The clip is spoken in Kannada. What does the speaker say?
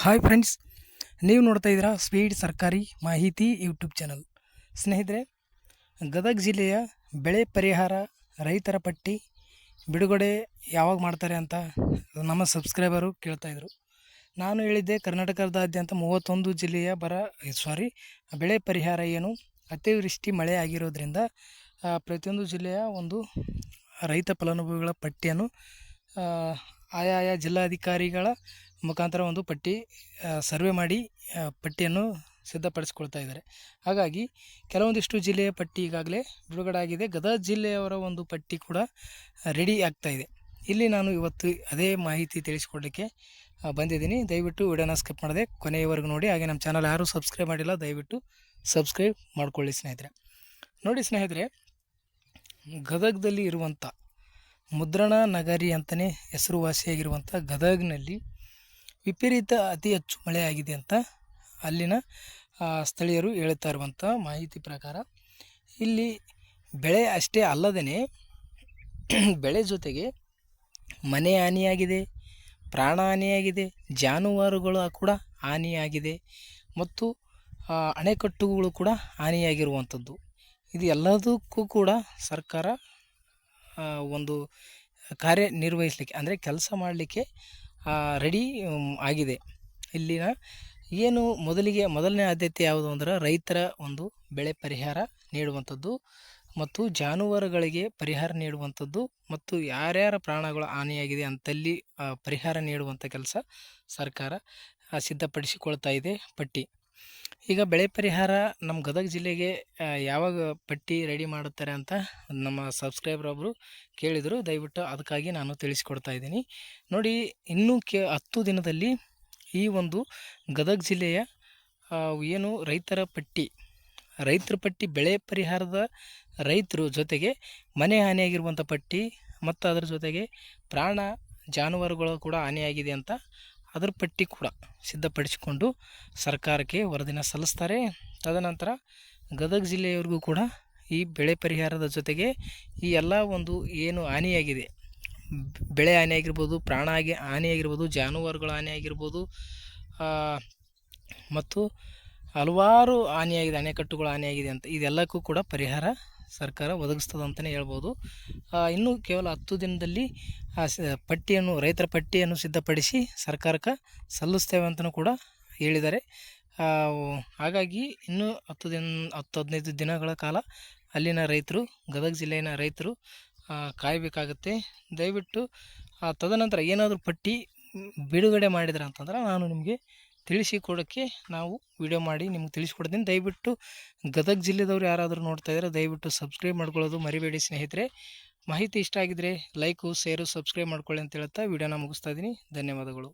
ಹಾಯ್ ಫ್ರೆಂಡ್ಸ್, ನೀವು ನೋಡ್ತಾ ಇದ್ದೀರಾ ಸ್ಪೀಡ್ ಸರ್ಕಾರಿ ಮಾಹಿತಿ ಯೂಟ್ಯೂಬ್ ಚಾನಲ್. ಸ್ನೇಹಿತರೆ, ಗದಗ ಜಿಲ್ಲೆಯ ಬೆಳೆ ಪರಿಹಾರ ರೈತರ ಪಟ್ಟಿ ಬಿಡುಗಡೆ ಯಾವಾಗ ಮಾಡ್ತಾರೆ ಅಂತ ನಮ್ಮ ಸಬ್ಸ್ಕ್ರೈಬರು ಕೇಳ್ತಾಯಿದ್ರು ನಾನು ಹೇಳಿದ್ದೆ ಕರ್ನಾಟಕದಾದ್ಯಂತ ಮೂವತ್ತೊಂದು ಜಿಲ್ಲೆಯ ಬರ ಸಾರಿ ಬೆಳೆ ಪರಿಹಾರ ಏನು? ಅತಿವೃಷ್ಟಿ ಮಳೆ ಆಗಿರೋದ್ರಿಂದ ಪ್ರತಿಯೊಂದು ಜಿಲ್ಲೆಯ ಒಂದು ರೈತ ಫಲಾನುಭವಿಗಳ ಪಟ್ಟಿಯನ್ನು ಆಯಾ ಆಯಾಯ ಜಿಲ್ಲಾಧಿಕಾರಿಗಳ ಮುಖಾಂತರ ಒಂದು ಪಟ್ಟಿ ಸರ್ವೆ ಮಾಡಿ ಪಟ್ಟಿಯನ್ನು ಸಿದ್ಧಪಡಿಸ್ಕೊಳ್ತಾ ಇದ್ದಾರೆ. ಹಾಗಾಗಿ ಕೆಲವೊಂದಿಷ್ಟು ಜಿಲ್ಲೆಯ ಪಟ್ಟಿ ಈಗಾಗಲೇ ಬಿಡುಗಡೆ ಆಗಿದೆ ಗದಗ ಜಿಲ್ಲೆಯವರ ಒಂದು ಪಟ್ಟಿ ಕೂಡ ರೆಡಿ ಆಗ್ತಾ ಇದೆ. ಇಲ್ಲಿ ನಾನು ಇವತ್ತು ಅದೇ ಮಾಹಿತಿ ತಿಳಿಸ್ಕೊಡ್ಲಿಕ್ಕೆ ಬಂದಿದ್ದೀನಿ. ದಯವಿಟ್ಟು ವಿಡಿಯೋನ ಸ್ಕಿಪ್ ಮಾಡದೆ ಕೊನೆಯವರೆಗೂ ನೋಡಿ. ಹಾಗೆ ನಮ್ಮ ಚಾನಲ್ ಯಾರೂ ಸಬ್ಸ್ಕ್ರೈಬ್ ಮಾಡಿಲ್ಲ, ದಯವಿಟ್ಟು ಸಬ್ಸ್ಕ್ರೈಬ್ ಮಾಡ್ಕೊಳ್ಳಿ ಸ್ನೇಹಿತರೆ. ನೋಡಿ ಸ್ನೇಹಿತರೆ, ಗದಗದಲ್ಲಿ ಇರುವಂಥ ಮುದ್ರಣ ನಗರಿ ಅಂತಲೇ ಹೆಸರುವಾಸಿಯಾಗಿರುವಂಥ ಗದಗ್ನಲ್ಲಿ ವಿಪರೀತ ಅತಿ ಹೆಚ್ಚು ಮಳೆಯಾಗಿದೆ ಅಂತ ಅಲ್ಲಿನ ಸ್ಥಳೀಯರು ಹೇಳ್ತಾ ಇರುವಂಥ ಮಾಹಿತಿ ಪ್ರಕಾರ ಇಲ್ಲಿ ಬೆಳೆ ಅಷ್ಟೇ ಅಲ್ಲದೇ ಬೆಳೆ ಜೊತೆಗೆ ಮನೆ ಹಾನಿಯಾಗಿದೆ, ಪ್ರಾಣ ಹಾನಿಯಾಗಿದೆ, ಜಾನುವಾರುಗಳು ಕೂಡ ಹಾನಿಯಾಗಿದೆ ಮತ್ತು ಅಣೆಕಟ್ಟುಗಳು ಕೂಡ ಹಾನಿಯಾಗಿರುವಂಥದ್ದು. ಇದು ಎಲ್ಲದಕ್ಕೂ ಕೂಡ ಸರ್ಕಾರ ಒಂದು ಕಾರ್ಯನಿರ್ವಹಿಸಲಿಕ್ಕೆ, ಅಂದರೆ ಕೆಲಸ ಮಾಡಲಿಕ್ಕೆ ರೆಡಿ ಆಗಿದೆ. ಇಲ್ಲಿನ ಏನು ಮೊದಲಿಗೆ, ಮೊದಲನೇ ಆದ್ಯತೆ ಯಾವುದು ಅಂದ್ರೆ ರೈತರ ಒಂದು ಬೆಳೆ ಪರಿಹಾರ ನೀಡುವಂಥದ್ದು ಮತ್ತು ಜಾನುವಾರುಗಳಿಗೆ ಪರಿಹಾರ ನೀಡುವಂಥದ್ದು ಮತ್ತು ಯಾರ್ಯಾರ ಪ್ರಾಣಗಳು ಹಾನಿಯಾಗಿದೆ ಅಂತಲ್ಲಿ ಪರಿಹಾರ ನೀಡುವಂಥ ಕೆಲಸ ಸರ್ಕಾರ ಸಿದ್ಧಪಡಿಸಿಕೊಳ್ತಾ ಇದೆ ಪಟ್ಟಿ. ಈಗ ಬೆಳೆ ಪರಿಹಾರ ನಮ್ಮ ಗದಗ ಜಿಲ್ಲೆಗೆ ಯಾವಾಗ ಪಟ್ಟಿ ರೆಡಿ ಮಾಡುತ್ತಾರೆ ಅಂತ ನಮ್ಮ ಸಬ್ಸ್ಕ್ರೈಬರ್ ಒಬ್ಬರು ಕೇಳಿದರು. ದಯವಿಟ್ಟು ಅದಕ್ಕಾಗಿ ನಾನು ತಿಳಿಸಿಕೊಡ್ತಾ ಇದ್ದೀನಿ. ನೋಡಿ, ಇನ್ನೂ ಕೆ, ಹತ್ತು ದಿನದಲ್ಲಿ ಈ ಒಂದು ಗದಗ ಜಿಲ್ಲೆಯ ಏನು ರೈತರ ಪಟ್ಟಿ ರೈತರ ಪಟ್ಟಿ ಬೆಳೆ ಪರಿಹಾರದ ರೈತರು ಜೊತೆಗೆ ಮನೆ ಹಾನಿಯಾಗಿರುವಂಥ ಪಟ್ಟಿ ಮತ್ತು ಅದರ ಜೊತೆಗೆ ಪ್ರಾಣ ಜಾನುವಾರುಗಳು ಕೂಡ ಹಾನಿಯಾಗಿದೆ ಅಂತ ಅದರ ಪಟ್ಟಿ ಕೂಡ ಸಿದ್ಧಪಡಿಸಿಕೊಂಡು ಸರ್ಕಾರಕ್ಕೆ ವರದಿನ ಸಲ್ಲಿಸ್ತಾರೆ. ತದನಂತರ ಗದಗ ಜಿಲ್ಲೆಯವರೆಗೂ ಕೂಡ ಈ ಬೆಳೆ ಪರಿಹಾರದ ಜೊತೆಗೆ ಈ ಎಲ್ಲ ಒಂದು ಏನು ಹಾನಿಯಾಗಿದೆ, ಬೆಳೆ ಹಾನಿಯಾಗಿರ್ಬೋದು, ಪ್ರಾಣ ಆಗಿ ಹಾನಿಯಾಗಿರ್ಬೋದು, ಜಾನುವಾರುಗಳ ಹಾನಿಯಾಗಿರ್ಬೋದು ಮತ್ತು ಹಲವಾರು ಹಾನಿಯಾಗಿದೆ, ಅಣೆಕಟ್ಟುಗಳು ಹಾನಿಯಾಗಿದೆ ಅಂತ ಇದೆಲ್ಲಕ್ಕೂ ಕೂಡ ಪರಿಹಾರ ಸರ್ಕಾರ ಒದಗಿಸ್ತದೆ ಅಂತಲೇ ಹೇಳ್ಬೋದು ಇನ್ನೂ ಕೇವಲ ಹತ್ತು ದಿನದಲ್ಲಿ, ಆ, ಸ, ಪಟ್ಟಿಯನ್ನು, ರೈತರ ಪಟ್ಟಿಯನ್ನು ಸಿದ್ಧಪಡಿಸಿ ಸರ್ಕಾರಕ್ಕೆ ಸಲ್ಲಿಸ್ತೇವೆ ಅಂತಲೂ ಕೂಡ ಹೇಳಿದ್ದಾರೆ. ಹಾಗಾಗಿ ಇನ್ನೂ ಹತ್ತು ದಿನ, ಹತ್ತು ಹದಿನೈದು ದಿನಗಳ ಕಾಲ ಅಲ್ಲಿನ ರೈತರು, ಗದಗ ಜಿಲ್ಲೆಯ ರೈತರು ಕಾಯಬೇಕಾಗುತ್ತೆ. ದಯವಿಟ್ಟು ತದನಂತರ ಏನಾದರೂ ಪಟ್ಟಿ ಬಿಡುಗಡೆ ಮಾಡಿದ್ರೆ ಅಂತಂದ್ರೆ ನಾನು ನಿಮಗೆ ತಿಳಿಸಿಕೊಡೋಕ್ಕೆ ನಾವು ವಿಡಿಯೋ ಮಾಡಿ ನಿಮ್ಗೆ ತಿಳಿಸ್ಕೊಡ್ತೀನಿ. ದಯವಿಟ್ಟು ಗದಗ ಜಿಲ್ಲೆದವ್ರು ಯಾರಾದರೂ ನೋಡ್ತಾ ಇದ್ದಾರೆ ದಯವಿಟ್ಟು ಸಬ್ಸ್ಕ್ರೈಬ್ ಮಾಡ್ಕೊಳ್ಳೋದು ಮರಿಬೇಡಿ ಸ್ನೇಹಿತರೆ. ಮಾಹಿತಿ ಇಷ್ಟ ಆಗಿದ್ರೆ ಲೈಕು, ಶೇರು, ಸಬ್ಸ್ಕ್ರೈಬ್ ಮಾಡ್ಕೊಳ್ಳಿ ಅಂತ ಹೇಳ್ತಾ ವಿಡಿಯೋನ ಮುಗಿಸ್ತಾ ಇದ್ದೀನಿ. ಧನ್ಯವಾದಗಳು.